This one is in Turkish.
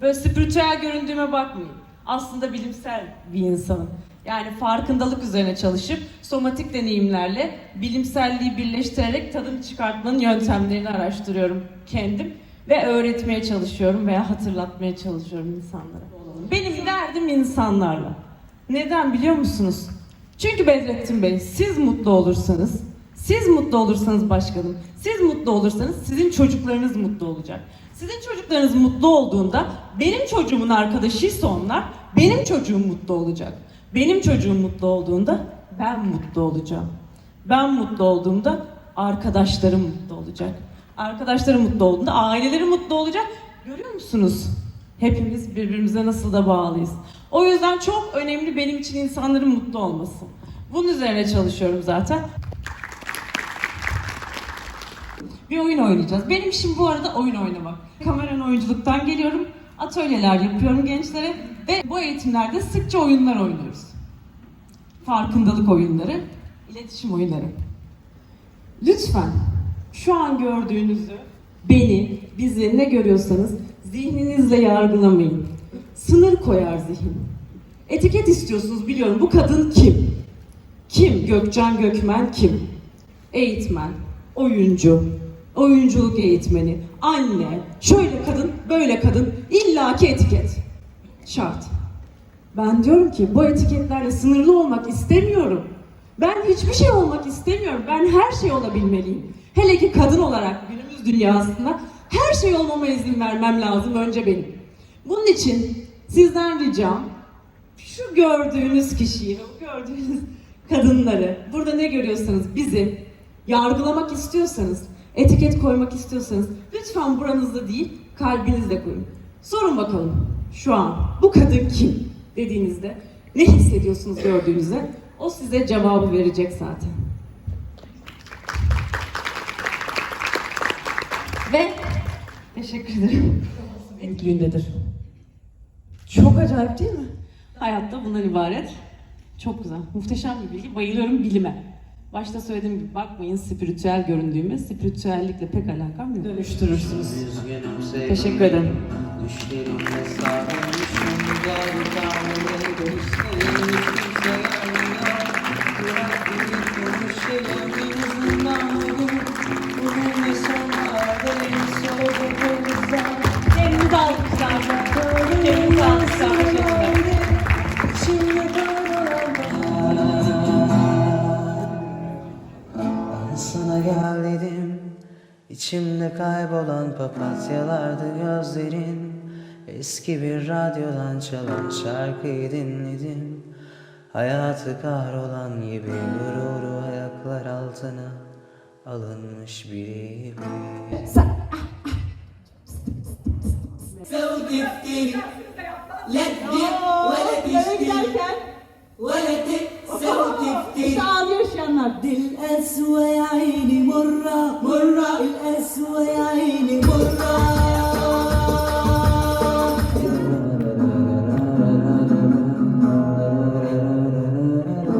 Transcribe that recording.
Böyle spiritüel göründüğüme bakmayın. Aslında bilimsel bir insanım. Yani farkındalık üzerine çalışıp somatik deneyimlerle bilimselliği birleştirerek tadını çıkartmanın yöntemlerini araştırıyorum kendim ve öğretmeye çalışıyorum veya hatırlatmaya çalışıyorum insanlara. Benim derdim insanlarla. Neden biliyor musunuz? Çünkü Bedrettin Bey siz mutlu olursanız, siz mutlu olursanız başkanım, siz mutlu olursanız sizin çocuklarınız mutlu olacak. Sizin çocuklarınız mutlu olduğunda benim çocuğumun arkadaşıysa onlar, benim çocuğum mutlu olacak. Benim çocuğum mutlu olduğunda ben mutlu olacağım. Ben mutlu olduğumda arkadaşlarım mutlu olacak. Arkadaşlarım mutlu olduğunda aileleri mutlu olacak. Görüyor musunuz? Hepimiz birbirimize nasıl da bağlıyız. O yüzden çok önemli benim için insanların mutlu olması. Bunun üzerine çalışıyorum zaten. Bir oyun oynayacağız. Benim işim bu arada oyun oynamak. Kameran oyunculuktan geliyorum. Atölyeler yapıyorum gençlere ve bu eğitimlerde sıkça oyunlar oynuyoruz. Farkındalık oyunları, iletişim oyunları. Lütfen şu an gördüğünüzü, beni, bizi ne görüyorsanız zihninizle yargılamayın. Sınır koyar zihin. Etiket istiyorsunuz biliyorum. Bu kadın kim? Kim? Gökcan Gökmen kim? Eğitmen, oyuncu, oyunculuk eğitmeni, anne, şöyle kadın, böyle kadın, illaki etiket. Şart. Ben diyorum ki bu etiketlerle sınırlı olmak istemiyorum. Ben hiçbir şey olmak istemiyorum. Ben her şey olabilmeliyim. Hele ki kadın olarak günümüz dünyasında her şey olmama izin vermem lazım önce benim. Bunun için sizden ricam şu gördüğünüz kişiyi gördüğünüz kadınları burada ne görüyorsanız bizi yargılamak istiyorsanız, etiket koymak istiyorsanız lütfen buranızda değil kalbinizde koyun. Sorun bakalım şu an bu kadın kim dediğinizde ne hissediyorsunuz gördüğünüzde o size cevabı verecek zaten. Ve teşekkür ederim. Büyüklüğündedir. Çok acayip değil mi? Hayatta bundan ibaret. Çok güzel. Muhteşem bir bilgi. Bayılıyorum bilime. Başta söylediğim gibi bakmayın spiritüel göründüğüme. Spiritüellikle pek alakam yok. Dönüştürürsünüz. Teşekkür ederim. gel dedim İçimde kaybolan papatyalardı gözlerin Eski bir radyodan çalan şarkıyı dinledim Hayatı kahrolan gibi gururu ayaklar altına Alınmış biri gibi سودفتني لا تدق ولا تشتري ولا تقسى وتفتري Ağlıyor şu anlar. دي القسوة يا عيني مرة مرة الأسود